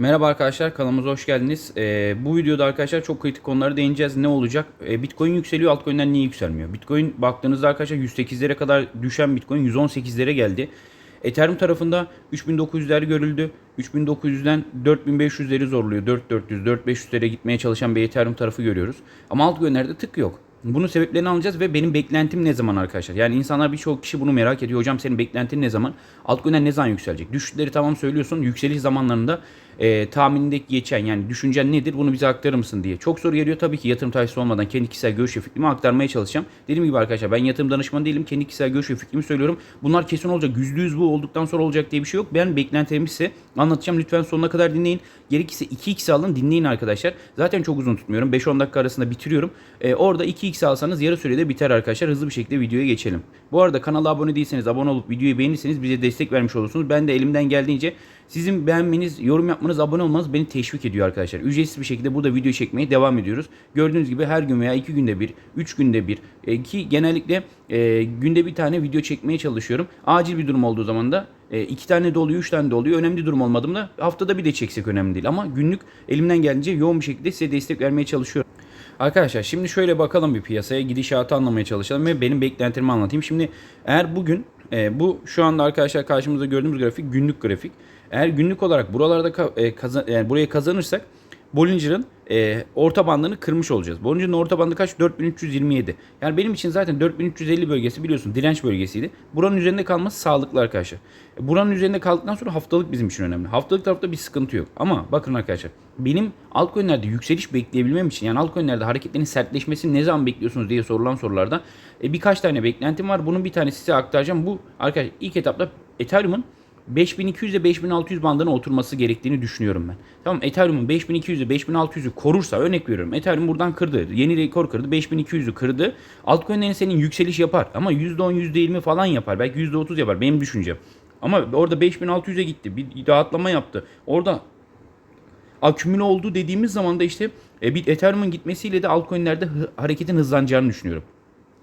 Merhaba arkadaşlar kanalımıza hoş geldiniz. Ee, bu videoda arkadaşlar çok kritik konulara değineceğiz. Ne olacak? Ee, Bitcoin yükseliyor, altcoin'ler niye yükselmiyor? Bitcoin baktığınızda arkadaşlar 108'lere kadar düşen Bitcoin 118'lere geldi. Ethereum tarafında 3900'ler görüldü. 3900'den 4500'leri zorluyor. 4400, 4500'lere gitmeye çalışan bir Ethereum tarafı görüyoruz. Ama altcoin'lerde tık yok. Bunun sebeplerini alacağız ve benim beklentim ne zaman arkadaşlar? Yani insanlar birçok kişi bunu merak ediyor. Hocam senin beklentin ne zaman? Altcoin'ler ne zaman yükselecek? Düşüşleri tamam söylüyorsun. Yükseliş zamanlarında e, tahminindeki geçen yani düşüncen nedir? Bunu bize aktarır mısın diye. Çok soru geliyor. Tabii ki yatırım tavsiyesi olmadan kendi kişisel görüş ve fikrimi aktarmaya çalışacağım. Dediğim gibi arkadaşlar ben yatırım danışmanı değilim. Kendi kişisel görüş ve fikrimi söylüyorum. Bunlar kesin olacak. %100 bu olduktan sonra olacak diye bir şey yok. Ben beklentilerimi size anlatacağım. Lütfen sonuna kadar dinleyin. Gerekirse 2x alın dinleyin arkadaşlar. Zaten çok uzun tutmuyorum. 5-10 dakika arasında bitiriyorum. E, orada 2x alsanız yarı sürede biter arkadaşlar. Hızlı bir şekilde videoya geçelim. Bu arada kanala abone değilseniz abone olup videoyu beğenirseniz bize destek vermiş olursunuz. Ben de elimden geldiğince sizin beğenmeniz, yorum yapmanız, abone olmanız beni teşvik ediyor arkadaşlar. Ücretsiz bir şekilde burada video çekmeye devam ediyoruz. Gördüğünüz gibi her gün veya iki günde bir, üç günde bir e, ki genellikle e, günde bir tane video çekmeye çalışıyorum. Acil bir durum olduğu zaman da e, iki tane de oluyor, üç tane de oluyor. Önemli durum olmadığında haftada bir de çeksek önemli değil. Ama günlük elimden geldiğince yoğun bir şekilde size destek vermeye çalışıyorum. Arkadaşlar şimdi şöyle bakalım bir piyasaya gidişatı anlamaya çalışalım ve benim beklentilerimi anlatayım. Şimdi eğer bugün e, bu şu anda arkadaşlar karşımızda gördüğümüz grafik günlük grafik. Eğer günlük olarak buralarda e, kazan yani burayı kazanırsak Bollinger'ın e, orta bandını kırmış olacağız. Bollinger'ın orta bandı kaç? 4327. Yani benim için zaten 4350 bölgesi biliyorsun direnç bölgesiydi. Buranın üzerinde kalması sağlıklı arkadaşlar. E, Buranın üzerinde kaldıktan sonra haftalık bizim için önemli. Haftalık tarafta bir sıkıntı yok. Ama bakın arkadaşlar benim altcoin'lerde yükseliş bekleyebilmem için yani altcoin'lerde hareketlerin sertleşmesini ne zaman bekliyorsunuz diye sorulan sorularda e, birkaç tane beklentim var. Bunun bir tanesi size aktaracağım. Bu arkadaşlar ilk etapta Ethereum'un 5200 ile 5600 bandına oturması gerektiğini düşünüyorum ben. Tamam Ethereum'un 5200 ile 5600'ü korursa örnek veriyorum. Ethereum buradan kırdı. Yeni rekor kırdı. 5200'ü kırdı. Altcoin'lerin senin yükseliş yapar ama %10 %20 falan yapar. Belki %30 yapar benim düşüncem. Ama orada 5600'e gitti. Bir rahatlama yaptı. Orada akümüle oldu dediğimiz zaman da işte e, bir Ethereum'un gitmesiyle de altcoin'lerde hareketin hızlanacağını düşünüyorum.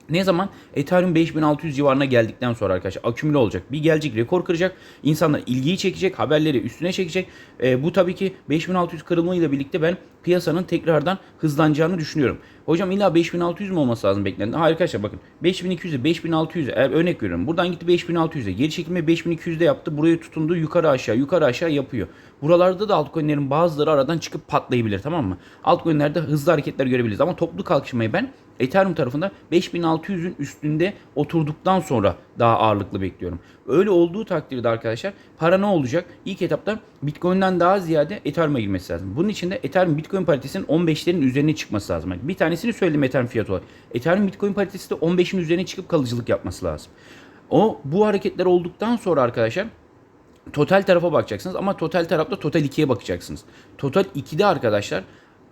Ne zaman? Ethereum 5600 civarına geldikten sonra arkadaşlar akümüle olacak. Bir gelecek rekor kıracak. İnsanlar ilgiyi çekecek. Haberleri üstüne çekecek. E, bu tabii ki 5600 kırılmayla birlikte ben piyasanın tekrardan hızlanacağını düşünüyorum. Hocam illa 5600 mi olması lazım beklenti? Hayır arkadaşlar bakın 5200'e 5600'e eğer örnek veriyorum. Buradan gitti 5600'e. Geri çekilme 5200'de yaptı. Buraya tutundu. Yukarı aşağı yukarı aşağı yapıyor. Buralarda da altcoin'lerin bazıları aradan çıkıp patlayabilir tamam mı? Altcoin'lerde hızlı hareketler görebiliriz. Ama toplu kalkışmayı ben Ethereum tarafında 5600'ün üstünde oturduktan sonra daha ağırlıklı bekliyorum. Öyle olduğu takdirde arkadaşlar para ne olacak? İlk etapta Bitcoin'den daha ziyade Ethereum'a girmesi lazım. Bunun için de Ethereum Bitcoin paritesinin 15'lerin üzerine çıkması lazım. Bir tanesini söyledim Ethereum fiyatı olarak. Ethereum Bitcoin paritesi de 15'in üzerine çıkıp kalıcılık yapması lazım. O bu hareketler olduktan sonra arkadaşlar total tarafa bakacaksınız ama total tarafta total 2'ye bakacaksınız. Total 2'de arkadaşlar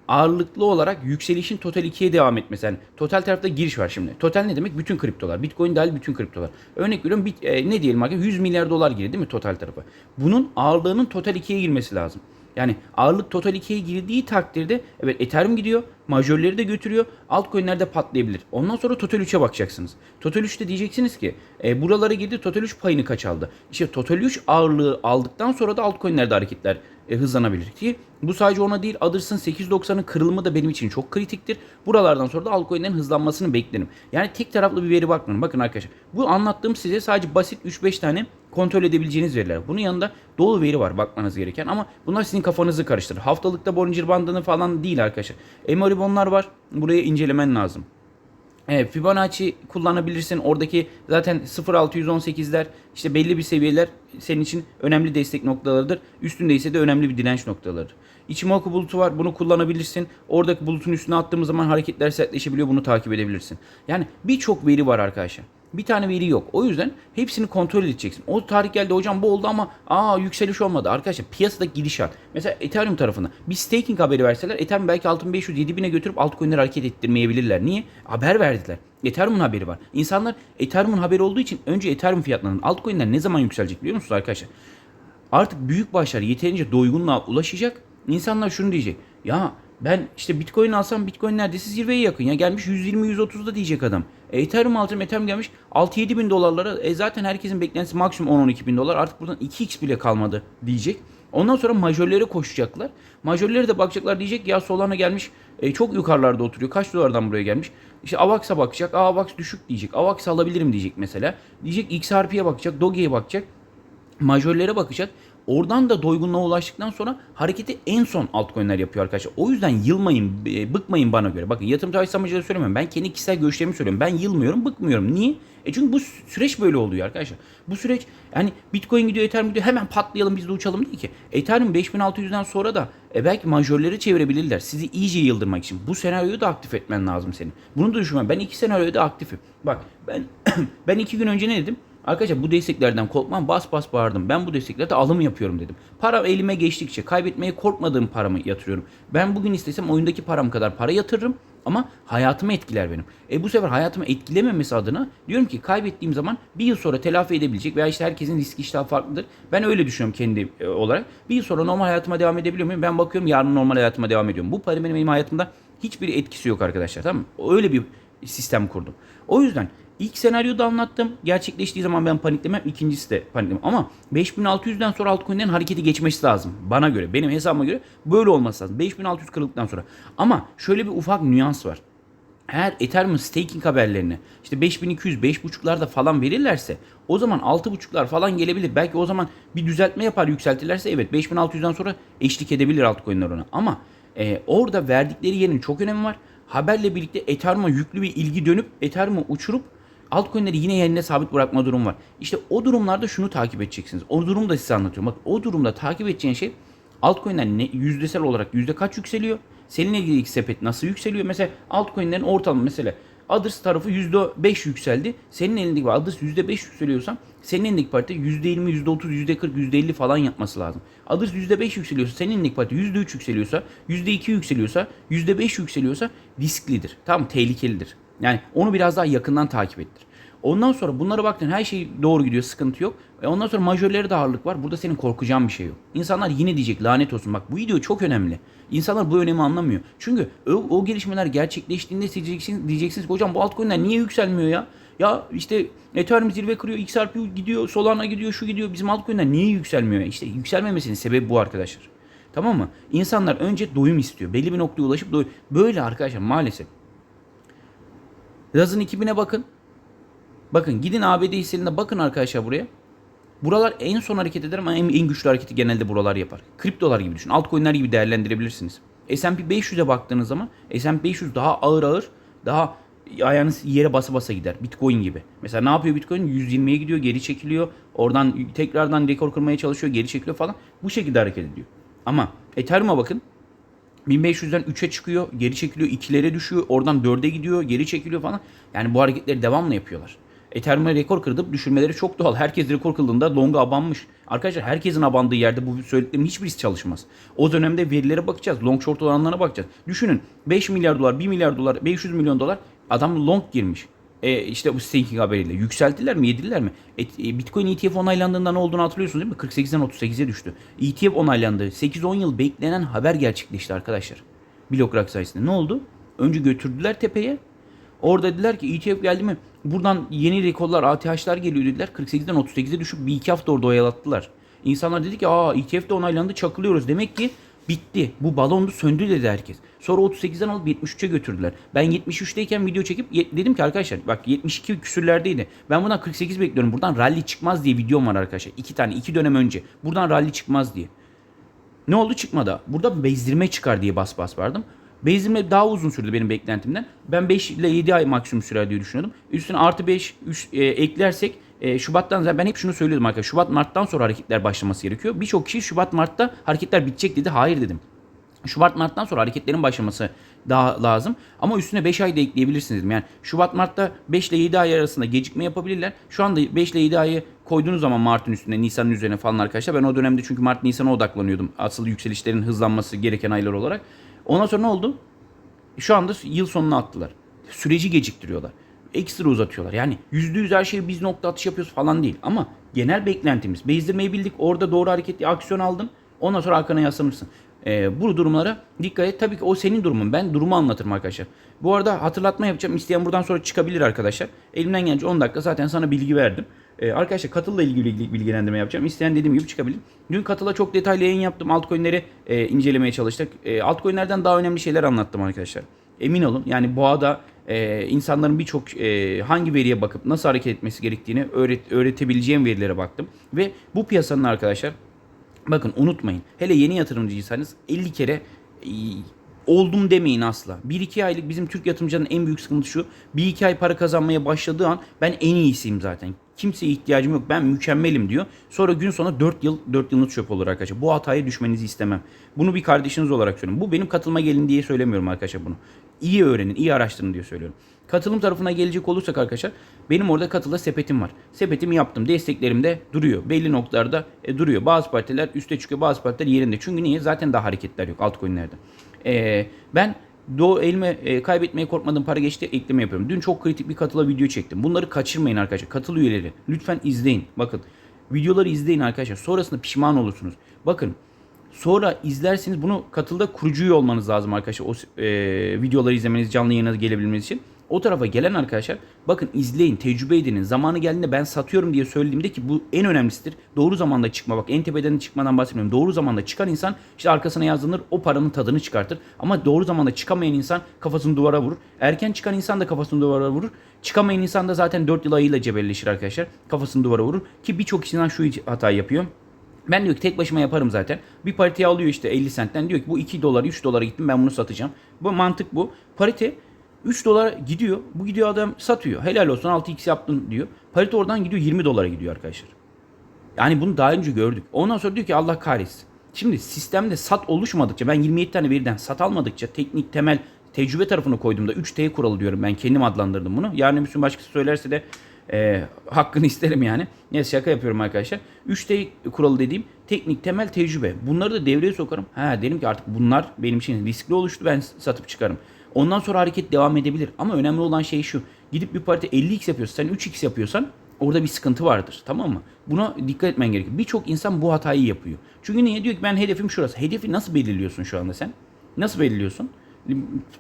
ağırlıklı olarak yükselişin total 2'ye devam etmesi. Yani total tarafta giriş var şimdi. Total ne demek? Bütün kriptolar. Bitcoin dahil bütün kriptolar. Örnek veriyorum bit, e, ne diyelim arkadaşlar 100 milyar dolar girdi değil mi total tarafa? Bunun ağırlığının total 2'ye girmesi lazım. Yani ağırlık total 2'ye girdiği takdirde evet Ethereum gidiyor. Majörleri de götürüyor. Altcoin'ler de patlayabilir. Ondan sonra Total 3'e bakacaksınız. Total 3'te diyeceksiniz ki e, buralara girdi Total 3 payını kaç aldı? İşte Total 3 ağırlığı aldıktan sonra da altcoin'lerde hareketler e, hızlanabilir ki bu sadece ona değil Adırs'ın 890'ın kırılımı da benim için çok kritiktir. Buralardan sonra da altcoin'lerin hızlanmasını beklerim. Yani tek taraflı bir veri bakmıyorum. Bakın arkadaşlar bu anlattığım size sadece basit 3-5 tane kontrol edebileceğiniz veriler. Bunun yanında dolu veri var bakmanız gereken ama bunlar sizin kafanızı karıştırır. Haftalıkta Bollinger bandını falan değil arkadaşlar. Emery var. Buraya incelemen lazım. Evet, Fibonacci kullanabilirsin. Oradaki zaten 0.618'ler işte belli bir seviyeler senin için önemli destek noktalarıdır. Üstünde ise de önemli bir direnç noktalarıdır. Ichimoku bulutu var. Bunu kullanabilirsin. Oradaki bulutun üstüne attığımız zaman hareketler sertleşebiliyor. Bunu takip edebilirsin. Yani birçok veri var arkadaşlar. Bir tane veri yok. O yüzden hepsini kontrol edeceksin. O tarih geldi hocam bu oldu ama aa yükseliş olmadı. Arkadaşlar piyasada gidişat. Mesela Ethereum tarafında bir staking haberi verseler Ethereum belki 6500 7000'e götürüp altcoin'leri hareket ettirmeyebilirler. Niye? Haber verdiler. Ethereum'un haberi var. İnsanlar Ethereum'un haberi olduğu için önce Ethereum fiyatlarının altcoin'ler ne zaman yükselecek biliyor musunuz arkadaşlar? Artık büyük başlar yeterince doygunluğa ulaşacak. İnsanlar şunu diyecek. Ya ben işte Bitcoin alsam Bitcoin neredeyse zirveye yakın ya. Gelmiş 120-130'da diyecek adam. E, Ethereum alacağım Ethereum gelmiş 6-7 bin dolarlara. E zaten herkesin beklentisi maksimum 10-12 bin dolar. Artık buradan 2x bile kalmadı diyecek. Ondan sonra majörlere koşacaklar. Majörlere de bakacaklar diyecek ya Solana gelmiş e, çok yukarılarda oturuyor. Kaç dolardan buraya gelmiş? İşte Avax'a bakacak. Aa Avax düşük diyecek. Avax alabilirim diyecek mesela. Diyecek XRP'ye bakacak. Doge'ye bakacak. Majörlere bakacak. Oradan da doygunluğa ulaştıktan sonra hareketi en son altcoin'ler yapıyor arkadaşlar. O yüzden yılmayın, e, bıkmayın bana göre. Bakın yatırım tavsiyesi amacıyla söylemiyorum. Ben kendi kişisel görüşlerimi söylüyorum. Ben yılmıyorum, bıkmıyorum. Niye? E çünkü bu süreç böyle oluyor arkadaşlar. Bu süreç yani Bitcoin gidiyor, Ethereum gidiyor. Hemen patlayalım biz de uçalım değil ki. Ethereum 5600'den sonra da e belki majörleri çevirebilirler. Sizi iyice yıldırmak için. Bu senaryoyu da aktif etmen lazım senin. Bunu da düşünme. Ben iki senaryoda aktifim. Bak ben ben iki gün önce ne dedim? Arkadaşlar bu desteklerden korkmam bas bas bağırdım. Ben bu desteklerde alım yapıyorum dedim. Para elime geçtikçe kaybetmeye korkmadığım paramı yatırıyorum. Ben bugün istesem oyundaki param kadar para yatırırım ama hayatımı etkiler benim. E bu sefer hayatımı etkilememesi adına diyorum ki kaybettiğim zaman bir yıl sonra telafi edebilecek veya işte herkesin riski iştahı farklıdır. Ben öyle düşünüyorum kendi e, olarak. Bir yıl sonra normal hayatıma devam edebiliyor muyum? Ben bakıyorum yarın normal hayatıma devam ediyorum. Bu para benim, benim hayatımda hiçbir etkisi yok arkadaşlar tamam mı? Öyle bir sistem kurdum. O yüzden İlk senaryoda anlattım. Gerçekleştiği zaman ben paniklemem. İkincisi de paniklemem. Ama 5600'den sonra altcoin'lerin hareketi geçmesi lazım. Bana göre, benim hesabıma göre böyle olması lazım. 5600 kırıldıktan sonra. Ama şöyle bir ufak nüans var. Eğer Ethereum staking haberlerini işte 5200, 5.5'larda falan verirlerse o zaman 6.5'lar falan gelebilir. Belki o zaman bir düzeltme yapar yükseltirlerse evet 5600'den sonra eşlik edebilir altcoin'ler ona. Ama e, orada verdikleri yerin çok önemi var. Haberle birlikte Ethereum'a yüklü bir ilgi dönüp Ethereum'u uçurup altcoin'leri yine yerine sabit bırakma durum var. İşte o durumlarda şunu takip edeceksiniz. O durumu da size anlatıyorum. Bak o durumda takip edeceğin şey altcoin'ler ne, yüzdesel olarak yüzde kaç yükseliyor? Seninle ilgili sepet nasıl yükseliyor? Mesela altcoin'lerin ortalama mesela Others tarafı %5 yükseldi. Senin elindeki Others %5 yükseliyorsa senin elindeki parti %20, %30, %40, %50 falan yapması lazım. Others %5 yükseliyorsa senin elindeki parti %3 yükseliyorsa, %2 yükseliyorsa, %5 yükseliyorsa risklidir. Tamam tehlikelidir. Yani onu biraz daha yakından takip ettir. Ondan sonra bunlara baktın her şey doğru gidiyor sıkıntı yok. E ondan sonra majörlere de ağırlık var. Burada senin korkacağın bir şey yok. İnsanlar yine diyecek lanet olsun. Bak bu video çok önemli. İnsanlar bu önemi anlamıyor. Çünkü o, o gelişmeler gerçekleştiğinde diyeceksiniz, diyeceksiniz ki hocam bu altcoin'ler niye yükselmiyor ya? Ya işte Ethereum zirve kırıyor, XRP gidiyor, Solana gidiyor, şu gidiyor. Bizim altcoin'ler niye yükselmiyor? İşte yükselmemesinin sebebi bu arkadaşlar. Tamam mı? İnsanlar önce doyum istiyor. Belli bir noktaya ulaşıp doyum. Böyle arkadaşlar maalesef. Yazın 2000'e bakın. Bakın gidin ABD hisselerine bakın arkadaşlar buraya. Buralar en son hareket eder ama en, en güçlü hareketi genelde buralar yapar. Kriptolar gibi düşün. Altcoin'ler gibi değerlendirebilirsiniz. S&P 500'e baktığınız zaman S&P 500 daha ağır ağır, daha ayağınız yere basa basa gider. Bitcoin gibi. Mesela ne yapıyor Bitcoin? 120'ye gidiyor, geri çekiliyor. Oradan tekrardan rekor kırmaya çalışıyor, geri çekiliyor falan. Bu şekilde hareket ediyor. Ama Ethereum'a bakın. 1500'den 3'e çıkıyor, geri çekiliyor, 2'lere düşüyor, oradan 4'e gidiyor, geri çekiliyor falan. Yani bu hareketleri devamlı yapıyorlar. Ethereum'a rekor kırdıp düşürmeleri çok doğal. Herkes rekor kıldığında longa abanmış. Arkadaşlar herkesin abandığı yerde bu söylediklerimin hiçbirisi çalışmaz. O dönemde verilere bakacağız. Long short oranlarına bakacağız. Düşünün 5 milyar dolar, 1 milyar dolar, 500 milyon dolar adam long girmiş. E işte bu staking haberiyle. Yükselttiler mi? Yediler mi? E, Bitcoin ETF onaylandığında ne olduğunu hatırlıyorsunuz değil mi? 48'den 38'e düştü. ETF onaylandı. 8-10 yıl beklenen haber gerçekleşti arkadaşlar. Blok sayesinde. Ne oldu? Önce götürdüler tepeye. Orada dediler ki ETF geldi mi? Buradan yeni rekorlar, ATH'lar geliyor dediler. 48'den 38'e düşüp bir iki hafta orada oyalattılar. İnsanlar dedi ki aa ETF de onaylandı çakılıyoruz. Demek ki bitti. Bu balondu söndü dedi herkes. Sonra 38'den alıp 73'e götürdüler. Ben 73'teyken video çekip dedim ki arkadaşlar bak 72 küsürlerdeydi. Ben bundan 48 bekliyorum. Buradan rally çıkmaz diye videom var arkadaşlar. İki tane iki dönem önce. Buradan rally çıkmaz diye. Ne oldu çıkmadı. Burada bezdirme çıkar diye bas bas vardım. Bezdirme daha uzun sürdü benim beklentimden. Ben 5 ile 7 ay maksimum sürer diye düşünüyordum. Üstüne artı 5 3, e, eklersek e, Şubat'tan zaten ben hep şunu söylüyordum arkadaşlar. Şubat Mart'tan sonra hareketler başlaması gerekiyor. Birçok kişi Şubat Mart'ta hareketler bitecek dedi. Hayır dedim. Şubat Mart'tan sonra hareketlerin başlaması daha lazım. Ama üstüne 5 ay da ekleyebilirsiniz dedim. Yani Şubat Mart'ta 5 ile 7 ay arasında gecikme yapabilirler. Şu anda 5 ile 7 ayı koyduğunuz zaman Mart'ın üstüne, Nisan'ın üzerine falan arkadaşlar. Ben o dönemde çünkü Mart Nisan'a odaklanıyordum. Asıl yükselişlerin hızlanması gereken aylar olarak. Ondan sonra ne oldu? Şu anda yıl sonuna attılar. Süreci geciktiriyorlar. Ekstra uzatıyorlar. Yani %100 her şeyi biz nokta atış yapıyoruz falan değil. Ama genel beklentimiz. Bezdirmeyi bildik. Orada doğru hareketli aksiyon aldın. Ondan sonra arkana yaslanırsın. Ee, bu durumlara dikkat et. Tabii ki o senin durumun. Ben durumu anlatırım arkadaşlar. Bu arada hatırlatma yapacağım. İsteyen buradan sonra çıkabilir arkadaşlar. Elimden gelince 10 dakika zaten sana bilgi verdim. Ee, arkadaşlar katılla ilgili bilgilendirme yapacağım. İsteyen dediğim gibi çıkabilir. Dün katıla çok detaylı yayın yaptım. Altcoin'leri e, incelemeye çalıştık. E, altcoin'lerden daha önemli şeyler anlattım arkadaşlar. Emin olun yani boğada e, insanların birçok e, hangi veriye bakıp nasıl hareket etmesi gerektiğini öğret, öğretebileceğim verilere baktım. Ve bu piyasanın arkadaşlar bakın unutmayın. Hele yeni yatırımcıysanız 50 kere e, oldum demeyin asla. 1-2 aylık bizim Türk yatırımcının en büyük sıkıntısı şu. 1-2 ay para kazanmaya başladığı an ben en iyisiyim zaten. Kimseye ihtiyacım yok. Ben mükemmelim diyor. Sonra gün sonu 4 yıl 4 yılınız çöp olur arkadaşlar. Bu hataya düşmenizi istemem. Bunu bir kardeşiniz olarak söylüyorum. Bu benim katılma gelin diye söylemiyorum arkadaşlar bunu. İyi öğrenin, iyi araştırın diye söylüyorum. Katılım tarafına gelecek olursak arkadaşlar benim orada katıla sepetim var. Sepetimi yaptım. Desteklerim de duruyor. Belli noktalarda e, duruyor. Bazı partiler üste çıkıyor, bazı partiler yerinde. Çünkü niye? Zaten daha hareketler yok altcoin'lerde. E, ben Doğu elime e, kaybetmeye korkmadığım para geçti ekleme yapıyorum. Dün çok kritik bir katıla video çektim. Bunları kaçırmayın arkadaşlar. Katıl üyeleri lütfen izleyin. Bakın videoları izleyin arkadaşlar. Sonrasında pişman olursunuz. Bakın sonra izlersiniz bunu katılda kurucu üye olmanız lazım arkadaşlar. O e, videoları izlemeniz, canlı yayına gelebilmeniz için. O tarafa gelen arkadaşlar bakın izleyin, tecrübe edinin. Zamanı geldiğinde ben satıyorum diye söylediğimde ki bu en önemlisidir. Doğru zamanda çıkma. Bak en tepeden çıkmadan bahsetmiyorum. Doğru zamanda çıkan insan işte arkasına yazılır o paranın tadını çıkartır. Ama doğru zamanda çıkamayan insan kafasını duvara vurur. Erken çıkan insan da kafasını duvara vurur. Çıkamayan insan da zaten 4 yıl ayıyla cebelleşir arkadaşlar. Kafasını duvara vurur. Ki birçok insan şu hatayı yapıyor. Ben diyor ki tek başıma yaparım zaten. Bir parite alıyor işte 50 sentten diyor ki bu 2 dolar 3 dolara gittim ben bunu satacağım. Bu mantık bu. Parite 3 dolara gidiyor. Bu gidiyor adam satıyor. Helal olsun 6x yaptın diyor. Parite oradan gidiyor 20 dolara gidiyor arkadaşlar. Yani bunu daha önce gördük. Ondan sonra diyor ki Allah kahretsin. Şimdi sistemde sat oluşmadıkça ben 27 tane veriden sat almadıkça teknik temel tecrübe tarafını koyduğumda 3T kuralı diyorum ben kendim adlandırdım bunu. Yarın bir başkası söylerse de e, hakkını isterim yani. Neyse şaka yapıyorum arkadaşlar. 3T kuralı dediğim teknik temel tecrübe. Bunları da devreye sokarım. Ha dedim ki artık bunlar benim için riskli oluştu ben satıp çıkarım. Ondan sonra hareket devam edebilir. Ama önemli olan şey şu. Gidip bir parti 50x yapıyorsan sen 3x yapıyorsan orada bir sıkıntı vardır. Tamam mı? Buna dikkat etmen gerekiyor. Birçok insan bu hatayı yapıyor. Çünkü niye? Diyor ki ben hedefim şurası. Hedefi nasıl belirliyorsun şu anda sen? Nasıl belirliyorsun?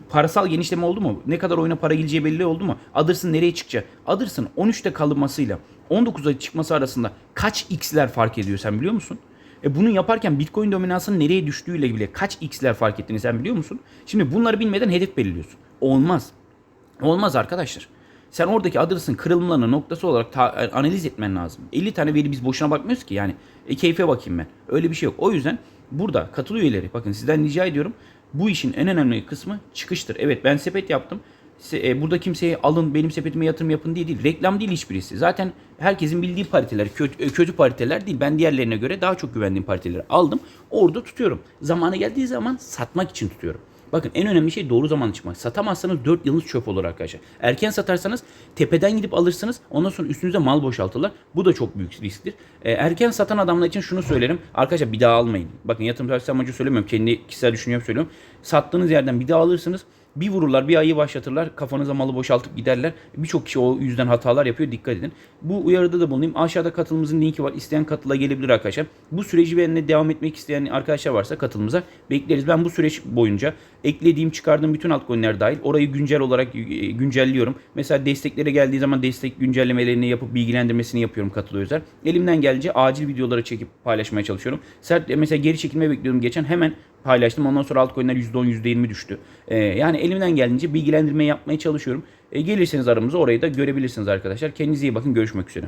Parasal genişleme oldu mu? Ne kadar oyuna para geleceği belli oldu mu? Adırsın nereye çıkacak? Adırsın 13'te kalınmasıyla 19'a çıkması arasında kaç x'ler fark ediyor sen biliyor musun? E bunu yaparken Bitcoin dominansının nereye düştüğüyle bile kaç x'ler fark ettiğini sen biliyor musun? Şimdi bunları bilmeden hedef belirliyorsun. Olmaz. Olmaz arkadaşlar. Sen oradaki adırsın kırılımlarını noktası olarak ta- analiz etmen lazım. 50 tane veri biz boşuna bakmıyoruz ki yani. E, keyfe bakayım ben. Öyle bir şey yok. O yüzden burada katıl üyeleri bakın sizden rica ediyorum. Bu işin en önemli kısmı çıkıştır. Evet ben sepet yaptım. E, Burada kimseye alın benim sepetime yatırım yapın diye değil. Reklam değil hiçbirisi. Zaten herkesin bildiği pariteler kötü, kötü pariteler değil. Ben diğerlerine göre daha çok güvendiğim pariteleri aldım. Orada tutuyorum. Zamanı geldiği zaman satmak için tutuyorum. Bakın en önemli şey doğru zaman çıkmak. Satamazsanız 4 yılınız çöp olur arkadaşlar. Erken satarsanız tepeden gidip alırsınız. Ondan sonra üstünüze mal boşaltırlar. Bu da çok büyük risktir. E, erken satan adamlar için şunu söylerim. Arkadaşlar bir daha almayın. Bakın yatırım tavsiyesi amacı söylemiyorum. Kendi kişisel düşünüyorum söylüyorum. Sattığınız yerden bir daha alırsınız. Bir vururlar, bir ayı başlatırlar. Kafanıza malı boşaltıp giderler. Birçok kişi o yüzden hatalar yapıyor. Dikkat edin. Bu uyarıda da bulunayım. Aşağıda katılımımızın linki var. İsteyen katıla gelebilir arkadaşlar. Bu süreci benimle devam etmek isteyen arkadaşlar varsa katılımıza bekleriz. Ben bu süreç boyunca eklediğim, çıkardığım bütün altcoin'ler dahil orayı güncel olarak e, güncelliyorum. Mesela desteklere geldiği zaman destek güncellemelerini yapıp bilgilendirmesini yapıyorum katıl özel. Elimden gelince acil videoları çekip paylaşmaya çalışıyorum. Sert mesela geri çekilme bekliyordum geçen hemen paylaştım. Ondan sonra altcoin'ler %10 %20 düştü. Ee, yani elimden geldiğince bilgilendirme yapmaya çalışıyorum. Ee, gelirseniz aramıza orayı da görebilirsiniz arkadaşlar. Kendinize iyi bakın. Görüşmek üzere.